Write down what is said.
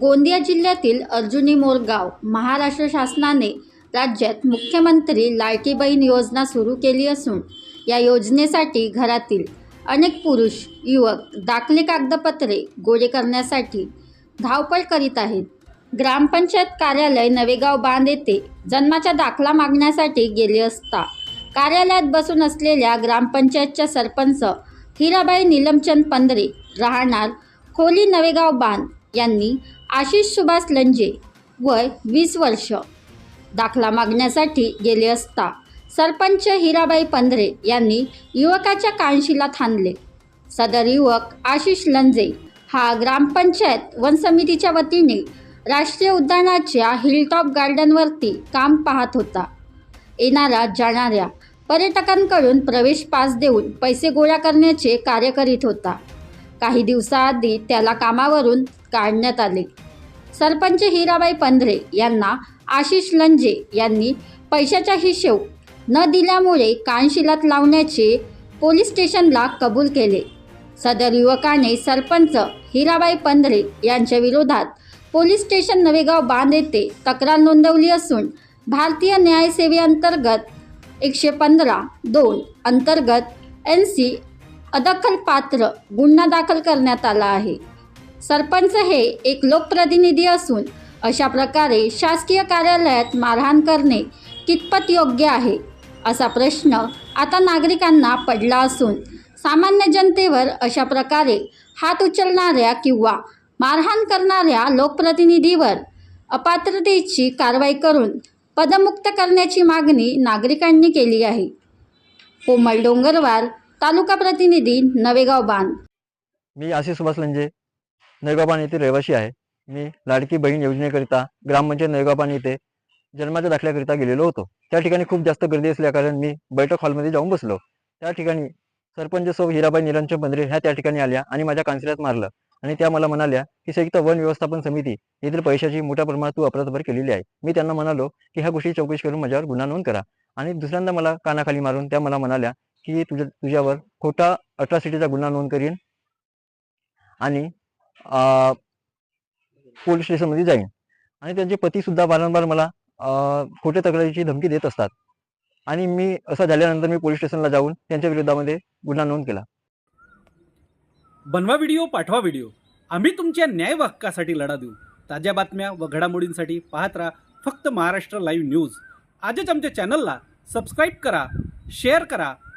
गोंदिया जिल्ह्यातील अर्जुनी मोरगाव महाराष्ट्र शासनाने राज्यात मुख्यमंत्री लाडकी बहीण योजना सुरू केली असून या योजनेसाठी घरातील अनेक पुरुष युवक दाखले कागदपत्रे गोळे करण्यासाठी धावपळ करीत आहेत. ग्रामपंचायत कार्यालय नवेगाव बांध येथे जन्माचा दाखला मागण्यासाठी गेले असता कार्यालयात बसून असलेल्या ग्रामपंचायतच्या सरपंच हिराबाई निलमचंद पंधरे राहणार खोली नवेगाव बांध यांनी आशिष सुभाष लंजे वय वीस वर्ष. दाखला मागण्यासाठी गेले असता सरपंच हिराबाई पंधरे यांनी युवकाच्या कानशिला थांबले. सदर युवक आशिष लंजे हा ग्रामपंचायत वन समितीच्या वतीने राष्ट्रीय उद्यानाच्या हिलटॉप गार्डनवरती काम पाहत होता. येणाऱ्या जाणाऱ्या पर्यटकांकडून प्रवेश पास देऊन पैसे गोळा करण्याचे कार्य करीत होता. काही दिवसाआधी त्याला कामावरून काढण्यात आले. सरपंच हिराबाई पंधरे यांना आशिष लंजे यांनी पैशाचा हिशेब न दिल्यामुळे कानशिलात लावण्याचे पोलीस स्टेशनला कबूल केले. सदर युवकाने सरपंच हिराबाई पंधरे यांच्या विरोधात पोलीस स्टेशन नवेगाव बांध येथे तक्रार नोंदवली असून भारतीय न्यायसेवेअंतर्गत एकशे पंधरा दोन अंतर्गत एन सी अदखल पात्र गुन्हा दाखल करण्यात आला आहे. सरपंच हे एक लोकप्रतिनिधी असून अशा प्रकारे शासकीय कार्यालयात मारहाण करणे कितपत योग्य आहे? असा प्रश्न आता नागरिकांना पडला असून सामान्य जनतेवर अशा प्रकारे हात उचलणाऱ्या किंवा मारहाण करणाऱ्या लोकप्रतिनिधीवर अपात्रतेची कारवाई करून पदमुक्त करण्याची मागणी नागरिकांनी केली आहे. कोमल डोंगरवार तालुका प्रतिनिधी नवेगाव बांध मी आशिष सुभाष लंजे नळगापान येथे रहिवासी आहे. मी लाडकी बहीण योजनेकरिता ग्रामपंचायत नळगापान येथे जन्माच्या दाखल्याकरिता गेलेलो होतो. त्या ठिकाणी खूप जास्त गर्दी असल्याकारण मी बैठक हॉलमध्ये जाऊन बसलो. त्या ठिकाणी सरपंच सौ हिराबाई निरंजन पंधरे ह्या त्या ठिकाणी आल्या आणि माझ्या कांसिल्यात मारलं. आणि त्या मला म्हणाल्या की संयुक्त वन व्यवस्थापन समिती येथील पैशाची मोठ्या प्रमाणात तू अपराधभर केलेली आहे. मी त्यांना म्हणालो की ह्या गोष्टी चौकशी करून माझ्यावर गुन्हा नोंद करा. आणि दुसऱ्यांदा मला कानाखाली मारून त्या मला म्हणाल्या की तुझ्या तुझ्यावर खोटा अट्रॉसिटीचा गुन्हा नोंद करीन आणि पोलीस स्टेशनमध्ये जाईन. आणि त्यांचे पती सुद्धा वारंवार मला खोट्या तक्रारीची धमकी देत असतात. आणि मी असं झाल्यानंतर मी पोलीस स्टेशनला जाऊन त्यांच्या विरोधामध्ये गुन्हा नोंद केला. बनवा व्हिडिओ पाठवा व्हिडिओ आम्ही तुमच्या न्याय हक्कासाठी लढा देऊ. ताज्या बातम्या व घडामोडींसाठी पाहत राहा फक्त महाराष्ट्र लाईव्ह न्यूज आजच आमच्या चॅनलला सबस्क्राईब करा शेअर करा